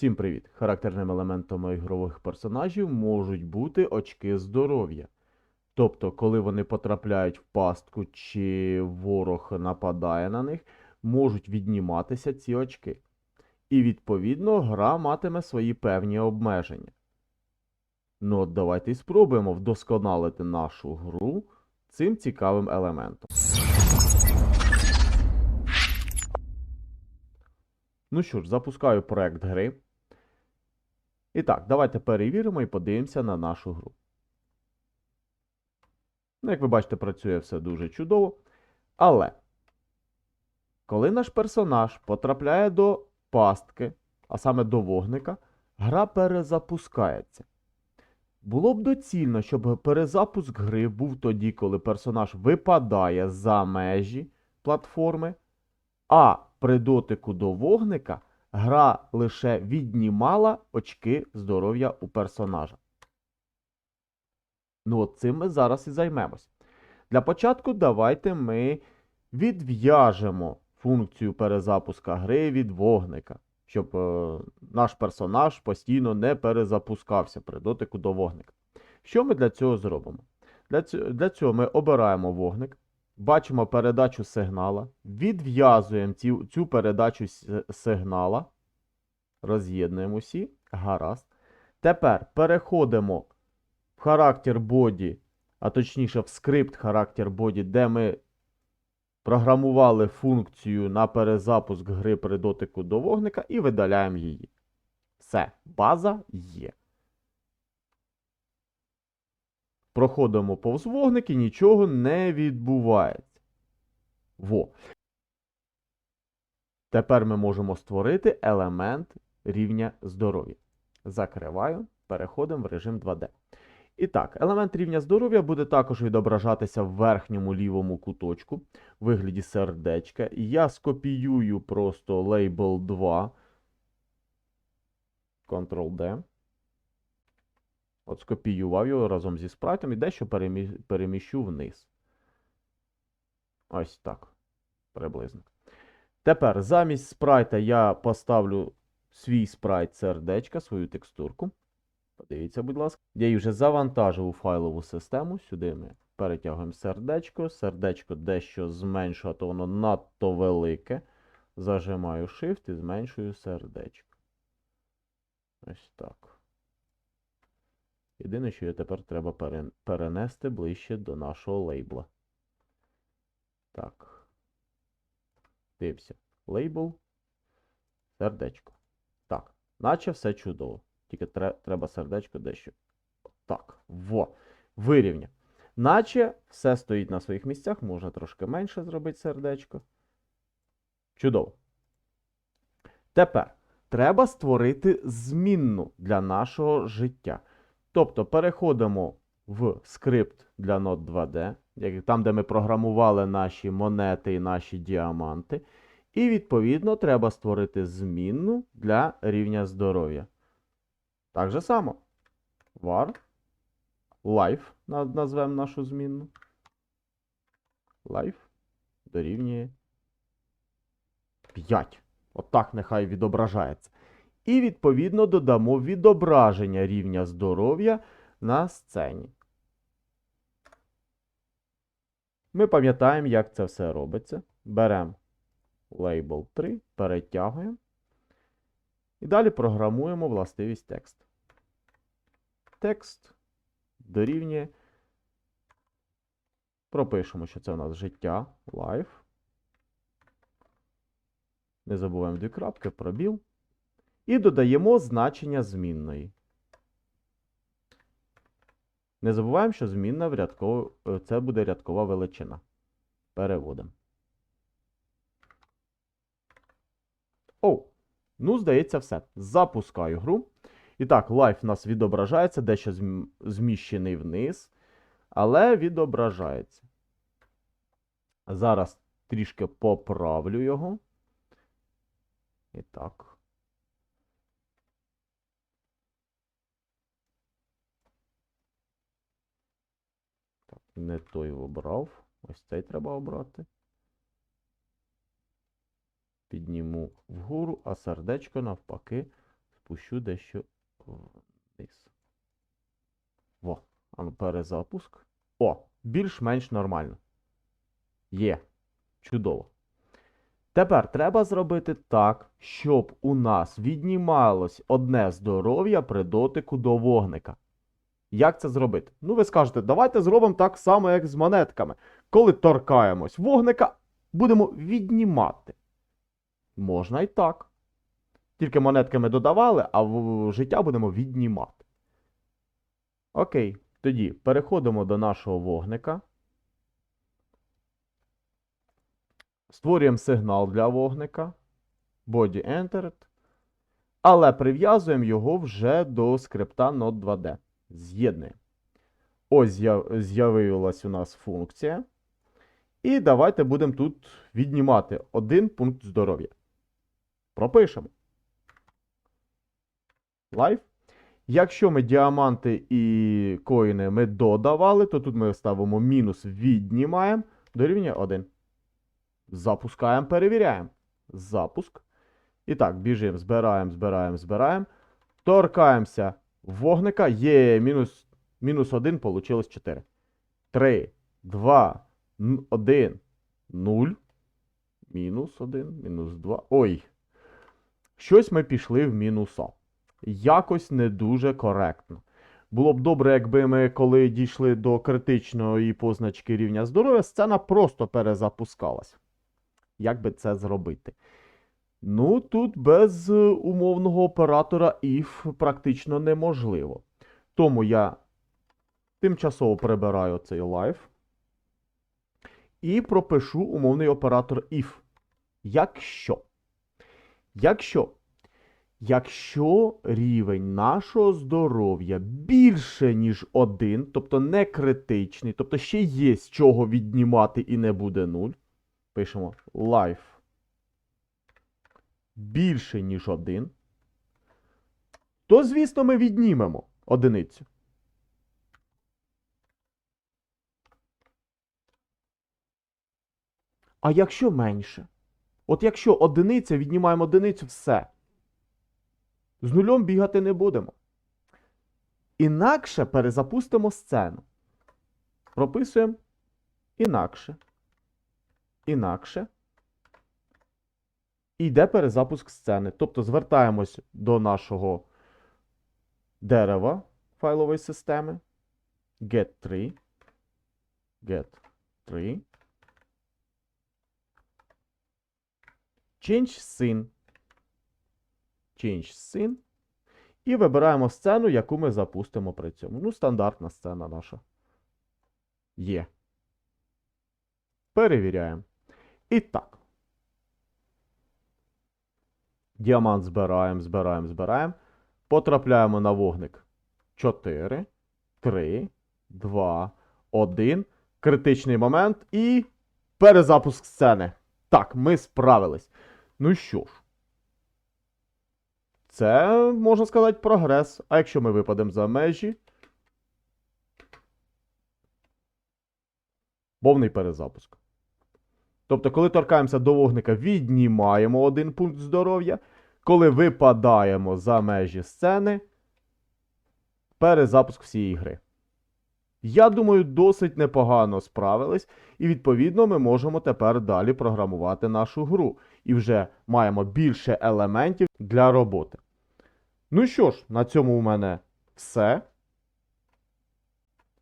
Всім привіт! Характерним елементом ігрових персонажів можуть бути очки здоров'я. Тобто, коли вони потрапляють в пастку чи ворог нападає на них, можуть відніматися ці очки. І відповідно гра матиме свої певні обмеження. Ну от давайте спробуємо вдосконалити нашу гру цим цікавим елементом. Ну що ж, запускаю проект гри. І так, давайте перевіримо і подивимося на нашу гру. Ну, як ви бачите, працює все дуже чудово. Але, коли наш персонаж потрапляє до пастки, а саме до вогника, гра перезапускається. Було б доцільно, щоб перезапуск гри був тоді, коли персонаж випадає за межі платформи, а при дотику до вогника гра лише віднімала очки здоров'я у персонажа. Ну, от цим ми зараз і займемось. Для початку давайте ми відв'яжемо функцію перезапуска гри від вогника, щоб е, наш персонаж постійно не перезапускався при дотику до вогника. Що ми для цього зробимо? Для цього, для цього ми обираємо вогник, бачимо передачу сигнала, відв'язуємо цю, цю передачу сигнала, роз'єднуємо усі, гаразд. Тепер переходимо в характер боді, а точніше в скрипт характер боді, де ми програмували функцію на перезапуск гри при дотику до вогника і видаляємо її. Все, база є. Проходимо повз вогник і нічого не відбувається. Во. Тепер ми можемо створити елемент рівня здоров'я. Закриваю, переходимо в режим 2D. І так, елемент рівня здоров'я буде також відображатися в верхньому лівому куточку в вигляді сердечка. Я скопіюю просто лейбл 2. Ctrl-D. От скопіював його разом зі спрайтом і дещо перемі- переміщу вниз. Ось так. Приблизно. Тепер замість спрайта я поставлю свій спрайт сердечка, свою текстурку. Подивіться, будь ласка. Я її вже завантажив у файлову систему. Сюди ми перетягуємо сердечко. Сердечко дещо зменшую, а то воно надто велике. Зажимаю Shift і зменшую сердечко. Ось так. Єдине, що я тепер треба перенести ближче до нашого лейбла. Так. Дивимося. Лейбл. Сердечко. Так. Наче все чудово. Тільки тре- треба сердечко дещо. Так. Во. Вирівня. Наче все стоїть на своїх місцях. Можна трошки менше зробити сердечко. Чудово. Тепер треба створити змінну для нашого життя. Тобто переходимо в скрипт для Node 2D, там, де ми програмували наші монети і наші діаманти. І, відповідно, треба створити змінну для рівня здоров'я. Так же само. var life назвемо нашу змінну. Life дорівнює 5. Отак нехай відображається. І, відповідно, додамо відображення рівня здоров'я на сцені. Ми пам'ятаємо, як це все робиться. Беремо лейбл 3, перетягуємо. І далі програмуємо властивість текст. Текст дорівнює. Пропишемо, що це у нас життя, life. Не забуваємо дві крапки, пробіл. І додаємо значення змінної. Не забуваємо, що змінна в рядково... е, це буде рядкова величина. Переводимо. О, ну, здається, все. Запускаю гру. І так, лайф у нас відображається, дещо зміщений вниз, але відображається. Зараз трішки поправлю його. І так. Не той обрав. Ось цей треба обрати. Підніму вгору, а сердечко навпаки спущу дещо вниз. Во, ну перезапуск. О, більш-менш нормально. Є. Чудово. Тепер треба зробити так, щоб у нас віднімалось одне здоров'я при дотику до вогника. Як це зробити? Ну, ви скажете, давайте зробимо так само, як з монетками. Коли торкаємось вогника, будемо віднімати. Можна і так. Тільки монетки ми додавали, а в життя будемо віднімати. Окей, тоді переходимо до нашого вогника. Створюємо сигнал для вогника. Body entered. Але прив'язуємо його вже до скрипта Node2D. З'єднуємо. Ось з'яв- з'явилась у нас функція. І давайте будемо тут віднімати один пункт здоров'я. Пропишемо. Live. Якщо ми діаманти і коїни ми додавали, то тут ми ставимо мінус віднімаємо дорівнює 1. Запускаємо, перевіряємо. Запуск. І так, біжимо, збираємо, збираємо, збираємо. Торкаємося вогника. Є мінус, мінус 1, получилось 4. 3, 2, 1, 0. Мінус 1, мінус 2. Ой. Щось ми пішли в мінуса. Якось не дуже коректно. Було б добре, якби ми, коли дійшли до критичної позначки рівня здоров'я, сцена просто перезапускалась. Як би це зробити? Ну, тут без е, умовного оператора if практично неможливо. Тому я тимчасово прибираю цей live і пропишу умовний оператор if. Якщо. Якщо. Якщо рівень нашого здоров'я більше, ніж один, тобто не критичний, тобто ще є з чого віднімати і не буде 0, пишемо life більше, ніж 1, то, звісно, ми віднімемо одиницю. А якщо менше? От якщо одиниця, віднімаємо одиницю, все. З нульом бігати не будемо. Інакше перезапустимо сцену. Прописуємо інакше. Інакше. І йде перезапуск сцени. Тобто звертаємось до нашого дерева файлової системи. Get3. Get3. Change scene. Change scene. І вибираємо сцену, яку ми запустимо при цьому. Ну, стандартна сцена наша. Є. Перевіряємо. І так. Діамант збираємо, збираємо, збираємо. Потрапляємо на вогник. 4, 3, 2, 1. Критичний момент і перезапуск сцени. Так, ми справились. Ну що ж. Це, можна сказати, прогрес. А якщо ми випадемо за межі. Повний перезапуск. Тобто, коли торкаємося до вогника, віднімаємо один пункт здоров'я. Коли випадаємо за межі сцени, перезапуск всієї гри. Я думаю, досить непогано справились, і відповідно ми можемо тепер далі програмувати нашу гру. І вже маємо більше елементів для роботи. Ну що ж, на цьому у мене все.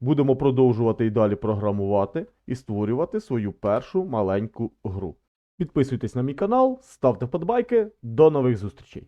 Будемо продовжувати і далі програмувати і створювати свою першу маленьку гру. Підписуйтесь на мій канал, ставте подбайки. До нових зустрічей!